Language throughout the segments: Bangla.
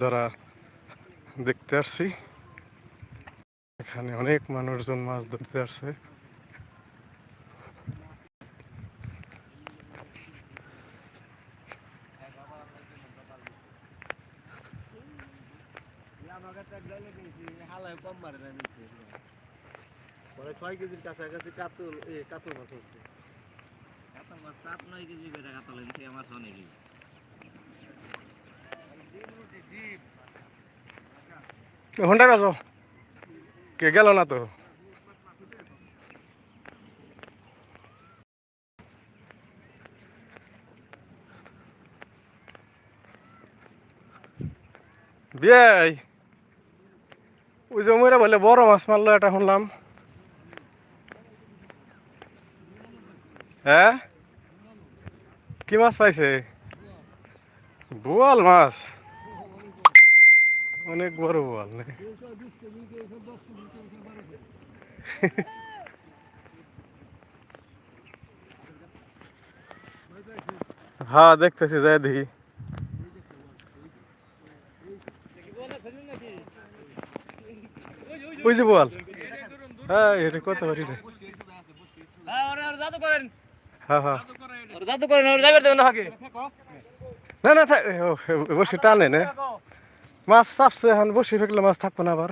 ধরা দেখতে আসছি। এখানে অনেক মানুষজন মাছ ধরতে আসছে। ছয় কেজির কাছাকাছি কাতল এ কাতল মাছ হচ্ছে কাতল মাছ সাত নয় কেজি করে কাতল আমার অনেক ঘণ্টা কাজ কে গেল না তো বিয়াই। ওই যে মরা বলে বড় মাছ মারলো, এটা শুনলাম। হ্যাঁ? কি মাছ পাইছে? বোয়াল মাছ। অনেক বড় নাকি হ্যাঁ দেখতেছি যাই দেখি। ওই যে বল। হ্যাঁ এটা কত পারি রে হ্যাঁ হ্যাঁ না না না বসে টানে না। মাছ চাপছে এখন, বসে ফেকলে মাছ থাকব না আবার।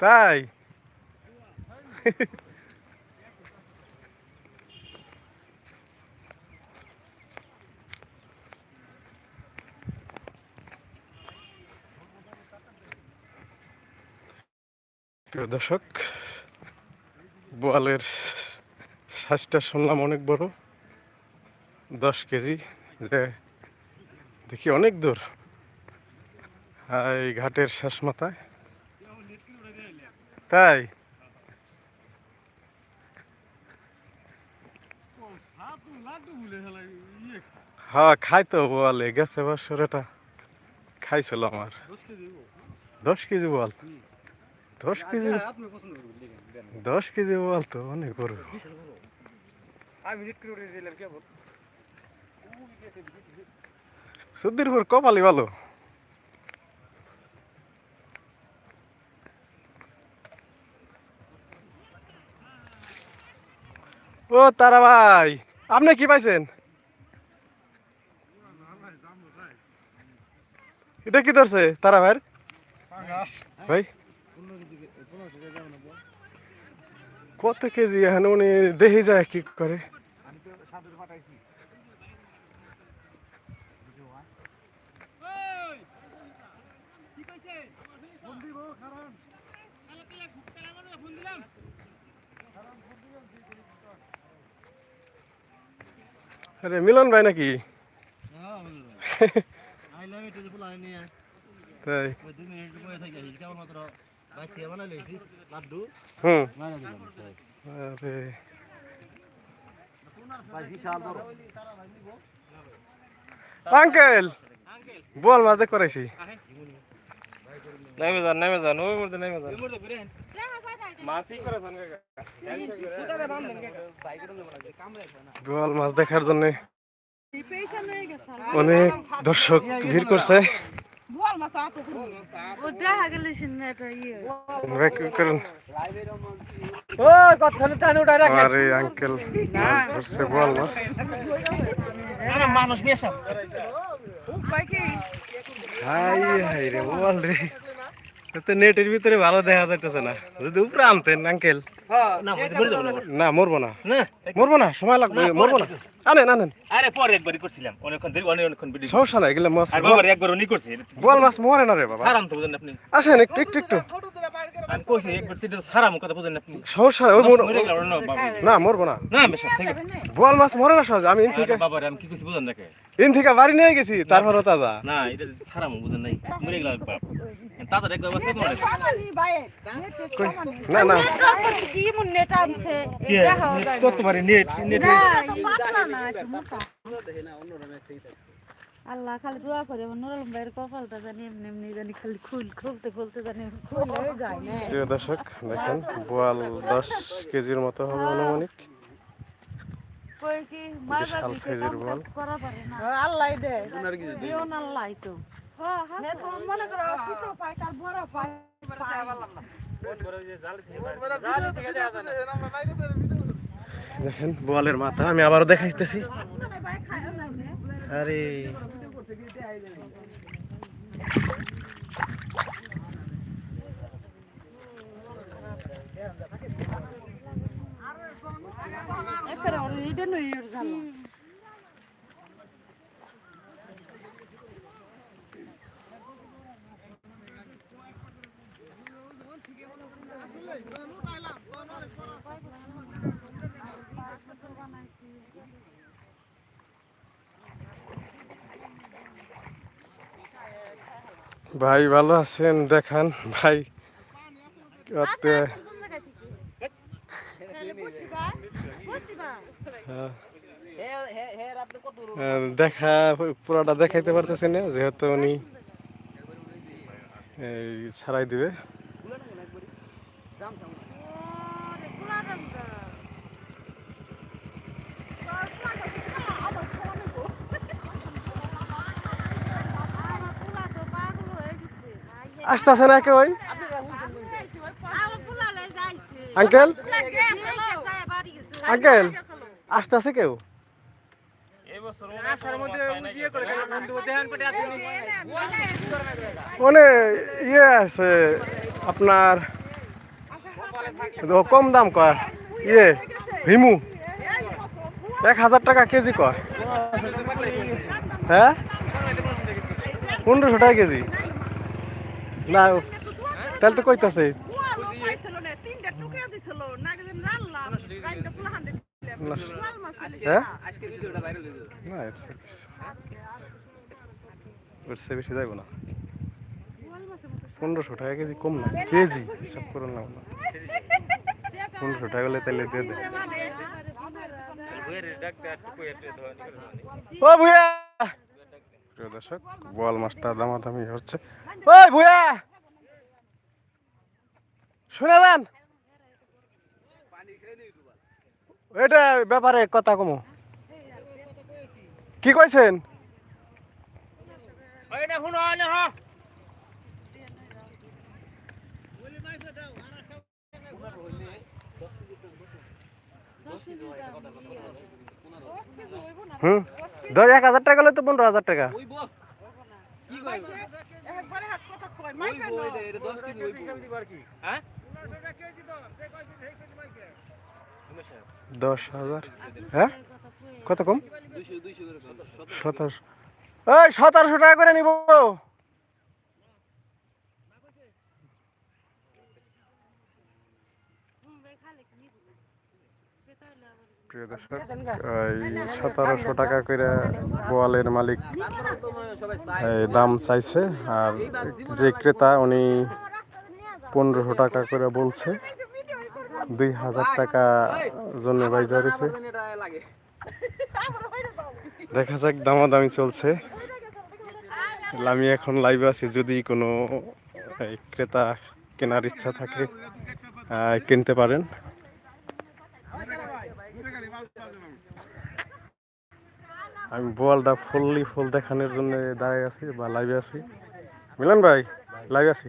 তাই? দর্শক, বোয়ালের সাইজটা শুনলাম অনেক বড়, দশ কেজি। যে দেখি অনেক দূর। এই ঘাটের শেষ মাথায়। তাই? হ্যাঁ খাই তো বোয়ালে গেছে বছর এটা। খাইছিল আমার। দশ কেজি বল। দশ কেজি দশ কেজি বল তো অনেক বড়। আমি রিট করে দিলাম কেবল সুদ্দিরপুর কপালি ভালো। ও তারা ভাই আপনি কি পাইছেন? এটা কি ধরছে তারা ভাইয়ের? ভাই। কত কেজি এখন উনি দেখে যায় কি করে আমি তো সাঁতার পাঠাইছি আরে মিলন ভাই নাকি? আইলাম এটা যে ফুলাই নিয়ে তাই। হুম। আরে। আঙ্কেল! বল মাঝে করাইছি। নেমে যান নেমে যান ওই মধ্যে নেমে যান। বল মাছ দেখার জন্য অনেক দর্শক ভিড় করছে। ইয়ে। ব্যাক করুন। ও কতখানি টানে উঠাই রাখেন। আরে আঙ্কেল মাছ ধরছে বল মাছ। মানুষ হাই হাই রে বল রে। তো নেটের ভিতরে ভালো দেখা যাইতেছে না। যদি উপরে আনতেন আঙ্কেল না না না মরবো না। না? মরবো না সময় লাগবে মরবো না। আনেন আনেন। আরে পরে একবারই করছিলাম। অনেকক্ষণ অনেক অনেকক্ষণ ভিডিও সমস্যা নাই এগুলো মাছ আর বাবার একবার উনি করছে। বল মাছ মরে না রে বাবা। সারাম তো বুঝেন আপনি। আসেন একটু একটু একটু। আমি কইছি একবার সেটা সারাম কথা বুঝেন আপনি। সমস্যা ওই মরে গেল না বাবা। না মরবো না। না বেশ ঠিক আছে। বল মাছ মরে না সহজে আমি ইন থেকে বাবা আমি কি কইছি বুঝেন নাকি ইন থেকে বাড়ি নিয়ে গেছি তারপরও তাজা। না এটা সারাম বুঝেন নাই। মরে গেল বাপ। তাড়াতাড়ি একবার বাসে মরে না না। কি? মন নেট আনছে এটা হাওয়া যায় কত পারে নেট নেট না পাতলা না মোটা। আল্লাহ খালি দোয়া করে নুরুল ভাইয়ের কপালটা জানি এমনি এমনি জানি খালি খুল খুলতে খুলতে জানি খুল হয়ে যায় না। প্রিয় দর্শক দেখেন বোয়াল দশ কেজির মতো হবে আনুমানিক। কই কি মার বিশাল সাইজের পারে আল্লাহ দে। দিও না লাই তো। মনে করো ছোট পাই তার বড় পাই দেখেন বোয়ালের মাথা আমি আবারও দেখাইতেছি। আরে। জানো ভাই ভালো আছেন? দেখান ভাই। কত- হ্যাঁ। আহ, দেখা পুরোটা দেখাইতে পারতেছি না যেহেতু উনি এই ছাড়াই দিবে। আসতেছে না কেউ ওই? আঙ্কেল? আঙ্কেল, আসতেছে কেউ? মানে ইয়ে আছে, আপনার কম দাম কয়? ইয়ে হিমু এক হাজার টাকা কেজি কয়? হ্যাঁ? পনেরোশো টাকা কেজি। না তাহলে তো কইতাছে। না, হ্যাঁ বেশি- যাইব না। পনেরোশো টাকা কেজি কম না কেজি সব করে নাও না। পনেরোশো টাকা হলে তাহলে দিয়ে দে। ও ভুয়া প্রিয় দর্শক বল মাছটা দামাদামি হচ্ছে। ওই ভুয়া শুনে যান এটা ব্যাপারে কথা কমো। কি কইছেন? হুম? দশ এক হাজার টাকা হলে তো পনেরো হাজার টাকা। হ্যাঁ? দশ হাজার। হ্যাঁ? কত কম? সতেরোশো। ওই সতেরোশো টাকা করে নিব। প্রিয় দর্শক এই সতেরোশো টাকা করে বোয়ালের মালিক দাম চাইছে আর যে ক্রেতা উনি পনেরোশো টাকা করে বলছে দুই হাজার টাকা জন্য বাইজা রয়েছে। দেখা যাক দামাদামি চলছে। আমি এখন লাইভে আছি যদি কোনো ক্রেতা কেনার ইচ্ছা থাকে কিনতে পারেন। আমি বোয়ালটা ফুললি ফুল দেখানোর জন্য দাঁড়িয়ে আছি বা লাইভে আছি। মিলন ভাই লাইভে আছি।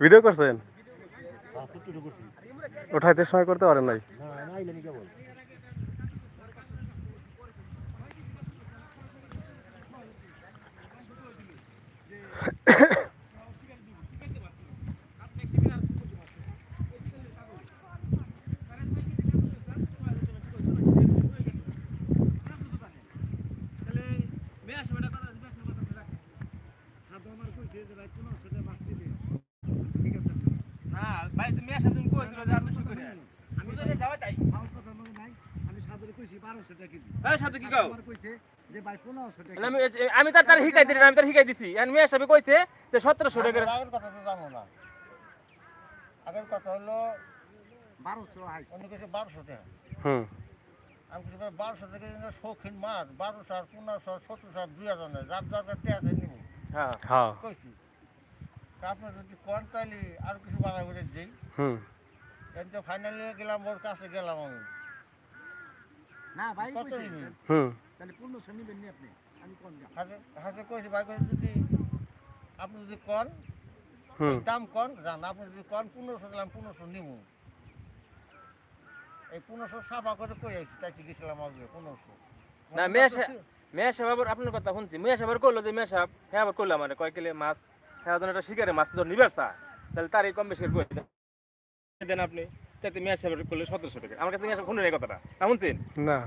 ভিডিও করছেন? ওঠাইতে সময় করতে পারেন নাই না ভাই তুমি আসা তুমি কই দিলো যে আমি শুরু করে আমি তো যাওয়া তাই আমি সাদরে কইছি বারোশো টাকা কেজি এই সাথে কি কও আমার কইছে যে ভাই পনেরোশো টাকা আমি আমি তার তার শিখাই দিই আমি তার শিখাই দিছি। আর মেয়ে হিসাবে কইছে যে সতেরোশো টাকা আগের কথা তো জানো না। আগের কথা হলো বারোশো হাই। অন্য কিছু বারোশো টাকা। হুম। আমি কিছু বারোশো টাকা শৌখিন মাছ বারোশো আর পনেরোশো সতেরোশো আর দুই হাজার যার দরকার টাকা নিব। হ্যাঁ। হ্যাঁ। কইছি। তা আপনি যদি কন তাহলে আর কিছু বাড়া করে দিই। হুম। কিন্তু ফাইনালি গেলাম ওর কাছে গেলাম আমি। না ভাই কত? হুম। তাহলে পূর্ণ নিবেন নি আপনি? আমি কোন হাতে হাতে কইছি ভাই কইছি যদি আপনি যদি কন দাম কন জান আপনি যদি কন পনেরোশো দিলাম পনেরোশো নিমু। এই পনেরোশো সাফা করে কই আইছি? তাই গেছিলাম আগে পনেরোশো না মেয়ে মেয়ে সাহেব আবার আপনার কথা শুনছি। মেয়ে সাহেব কইলো যে মেয়ে সাহেব হ্যাঁ আবার কইলাম মানে কয় কিলো মাছ? হ্যাঁ ওজন একটা শিকারে মাছ ধর নিবার চা। তাহলে তার এই কম বেশি করে কই দেন। আপনি। তাতে মেয়ে সাহেব করলে সতেরোশো টাকা। আমার কাছে মেয়ে সাহেব শুনুন এই কথাটা। না শুনছেন? না।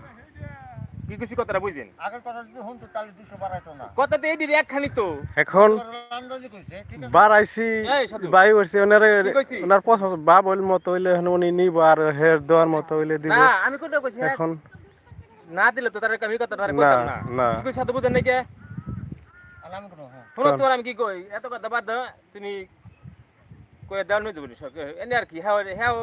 কি কিছু কথাটা বুঝছেন? আগের কথা যদি শুনতো তাহলে দুশো বাড়াইতো না। এই একখানি তো। এখন আন্দাজি কইছে বাড়াইছি বাই করছি ওনার ওনার পছন্দ বাপ হইল মতো হইলে এখন উনি নিব আর হের দেওয়ার মতো হইলে দিব। না আমি কোনটা কইছি? এখন না দিলে তো তার আমি কথা তার না না। না। কি সাথে বুঝেন নাকি হ্যাঁ। শোনো তোমার আমি কি কই? এত কথা বাদ দাও তুমি কই দেওয়ার নই যাবনি সব এনে আর কি হ্যাঁ হ্যাঁ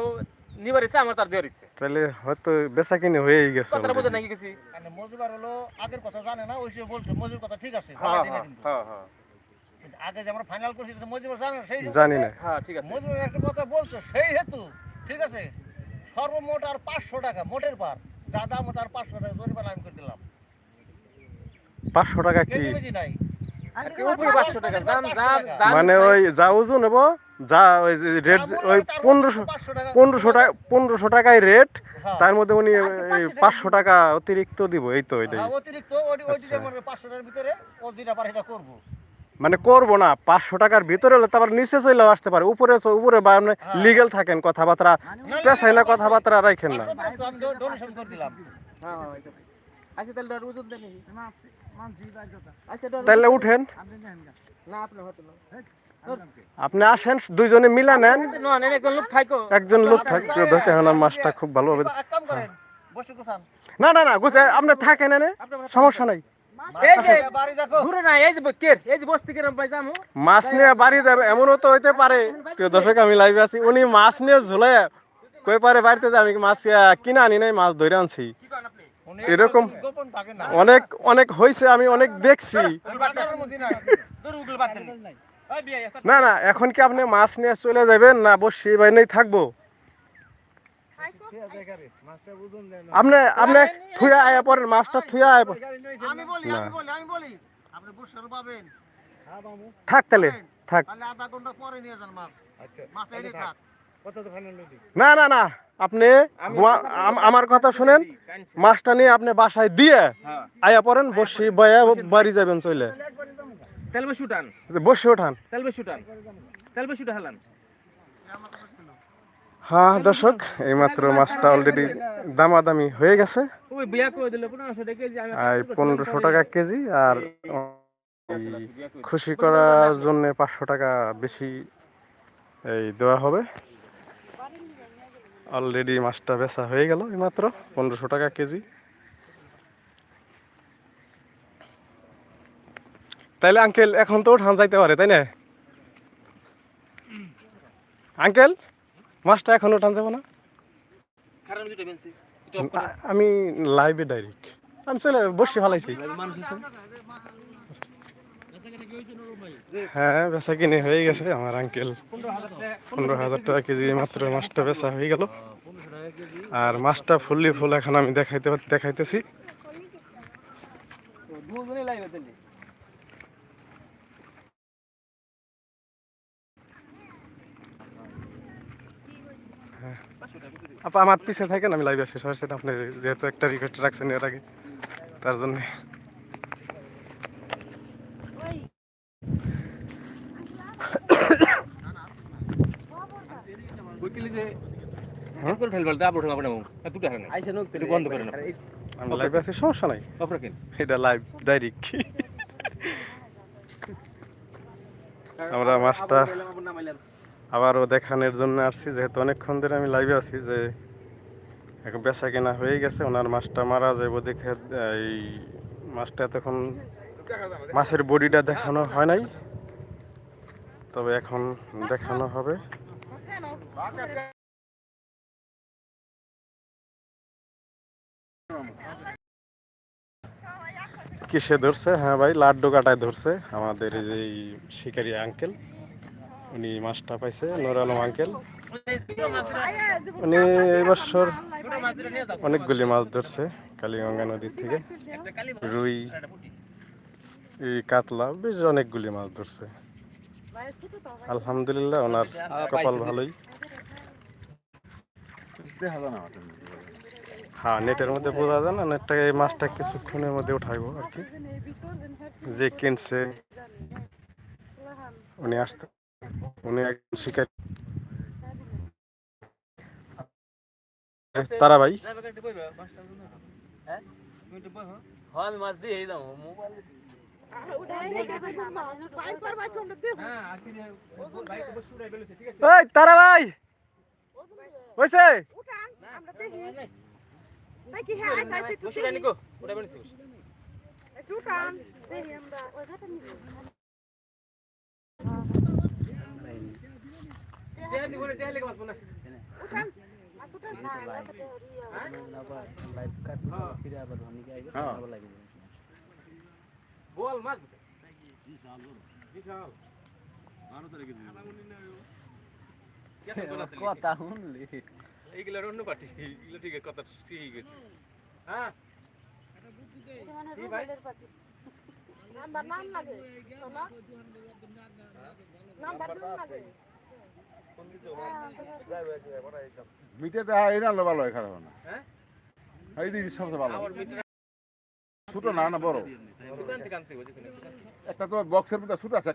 নিবার ইচ্ছা আমার তার দেওয়ার ইচ্ছে। তাহলে হয়তো বেচা কিনে হয়েই গেছে কথাটা বুঝেন নাকি কিছু মানে মজুবার হলো আগের কথা জানে না ওই সে বলছে মজুর কথা ঠিক আছে হ্যাঁ হ্যাঁ। হ্যাঁ হ্যাঁ। আগে যে আমরা ফাইনাল করছি তো মজুর জানে সেই জানি না। হ্যাঁ ঠিক আছে। মজুর একটা কথা বলছো সেই হেতু ঠিক আছে? সর্বমোট আর পাঁচশো টাকা মোটের পার। যা দাম হতো আর পাঁচশো টাকা জরিমানা আমি করে দিলাম। পাঁচশো টাকা কি? নাই। মানে ওই যা ওজন নেব যা ওই রেট ওই পনেরোশো পনেরোশো টাকা পনেরোশো টাকায় রেট হ্যাঁ। তার মধ্যে উনি পাঁচশো টাকা? অতিরিক্ত দিব এই তো এটাই হ্যাঁ, অতিরিক্ত ওই ওই আচ্ছা। পাঁচশো টাকার ভিতরে করব। মানে করব না পাঁচশো টাকার ভিতরে হলে তারপর নিচে চলেও আসতে পারে উপরে উপরে বা আপনি লিগেল থাকেন কথাবার্তা পেছাই না কথাবার্তা রাখেন না। পাঁচশো তো আমি ডোনেশন করে দিলাম। হ্যাঁ হ্যাঁ। আচ্ছা তাহলে ডর বুঝুন দেন মানছি মানছি ভাই কথা। আচ্ছা তাহলে উঠেন। আপনি আসেন দুইজনে মিলা নেন। না না একজন লোক থাকবে দেখে আমার মাছটা খুব ভালো হবে। না না না আপনি থাকেন এনে। সমস্যা নাই। এই যে বাড়ি দেখো ঘুরে না এই যে কের? এই যে বস্তি কেরম পাই যামু। মাছ নিয়ে বাড়ি যাবে এমনও তো হইতে পারে। প্রিয় দর্শক আমি লাইভে আছি। উনি মাছ নিয়ে ঝুলে কই পারে বাড়িতে যে আমি মাছ কিনে আনি নাই মাছ ধরে আনছি। এরকম গোপন থাকে না। অনেক অনেক হয়েছে আমি অনেক দেখছি। না। না না এখন কি আপনি মাছ নিয়ে চলে যাবেন না বসে বাইনেই থাকব? আপনি আপনি থুয়া আয়া পড়েন মাছটা থুয়া আয়া আমি বলি আমি বলি আমি বলি। আপনি পাবেন। হ্যাঁ মামু। থাক তাহলে থাক। তাহলে আধা ঘণ্টা পরে নিয়ে যান মাছ। আচ্ছা মাছ এনে থাক। কত তো ফাইনাল রেডি না না না। আপনি আমার কথা শুনেন। মাছটা নিয়ে আপনি বাসায় দিয়ে হ্যাঁ। আয়া পড়েন বসে বয়া বাড়ি যাবেন চলে তেল বেশি উঠান। বসে উঠান। তেল বেশি হেলান। হ্যাঁ দর্শক এইমাত্র মাছটা অলরেডি দামাদামি হয়ে গেছে। ওই বিয়া কই দিলে 1500 টাকা কেজি আমি আর পনেরোশো টাকা কেজি। আর খুশি করার জন্য পাঁচশো টাকা বেশি এই দেওয়া হবে। অলরেডি মাছটা বেচা হয়ে গেল এইমাত্র পনেরোশো টাকা কেজি। তাইলে আঙ্কেল এখন তো উঠান যাইতে পারে তাই না? আঙ্কেল মাছটা এখন উঠান যাব না। আমি লাইভে ডাইরেক্ট। আমি চলে বসে ফেলাইছি হ্যাঁ বেচা কিনে হয়ে গেছে আমার আঙ্কেল পনেরো হাজার টাকা কেজি মাত্র মাছটা বেচা হয়ে গেল। আর মাছটা ফুললি ফুল এখন আমি দেখাইতে দেখাইতেছি। আপা আমার পিছিয়ে থাকেন আমি লাইভে আছি সরাসরি আপনি যেহেতু একটা রিকোয়েস্ট রাখছেন এর আগে তার জন্য। যে এক করে ঠেল বল দাবড় ঠেল আপনি দুটো হারান। আইসা নক তেল বন্ধ করেন আপনি আমি লাইভে আছি সমস্যা নাই। আপনার কেন এটা লাইভ ডাইরেক্ট আমরা মাছটা আবারও দেখানোর জন্য আসছি। যেহেতু অনেকক্ষণ ধরে আমি লাইভে আছি যে এখন বেচা কেনা হয়ে গেছে, ওনার মাছটা মারা যাবে দেখে, এই মাছটা এতক্ষণ মাছের বডিটা দেখানো হয় নাই। তবে এখন দেখানো হবে। কিসে ধরছে? হ্যাঁ ভাই, লাড্ডু কাটায় ধরছে আমাদের এই শিকারি আঙ্কেল উনি মাছটা পাইছে নুর আলম আঙ্কেল উনি এই বছর অনেকগুলি মাছ ধরছে কালীগঙ্গা নদীর থেকে। রুই কাতলা বেশ অনেকগুলি মাছ ধরছে। আলহামদুলিল্লাহ ওনার কপাল ভালোই। হ্যাঁ নেটের মধ্যে বোঝা যায় না নেটটা এই মাছটা কিছুক্ষণের মধ্যে উঠাইবো আর কি। যে কিনছে। উনি আসতে উনি একজন শিকারী তারা ভাই। হ্যাঁ হ্যাঁ আমি মাছ দিয়ে যাব মোবাইল হ্যাঁ তারা ভাই। হয়েছে নাকি হ্যাঁ আজ আজ একটু বসে উড়াই নিকো উড়াই বেলছে একটু টান দেখি আমরা ওই ঘাটে নিব টেয়া দিব না টেয়া লেগে মাছ না উঠান মাছ উঠান না লাগাতে হরিয়া বল মাছ বিশাল বিশাল কথা শুনলি এইগুলোর অন্য পার্টি এইগুলো ঠিক আছে কথা ঠিক হয়ে গেছে। হ্যাঁ। নাম্বার নাম লাগে নাম্বার নাম লাগে। ভালো হয় খারাপ না হ্যাঁ এই সবচেয়ে ভালো। ছোট না না বড়। দোকান থেকে আনতে হবে যেখানে। একটা তো বক্সের মধ্যে ছোট আছে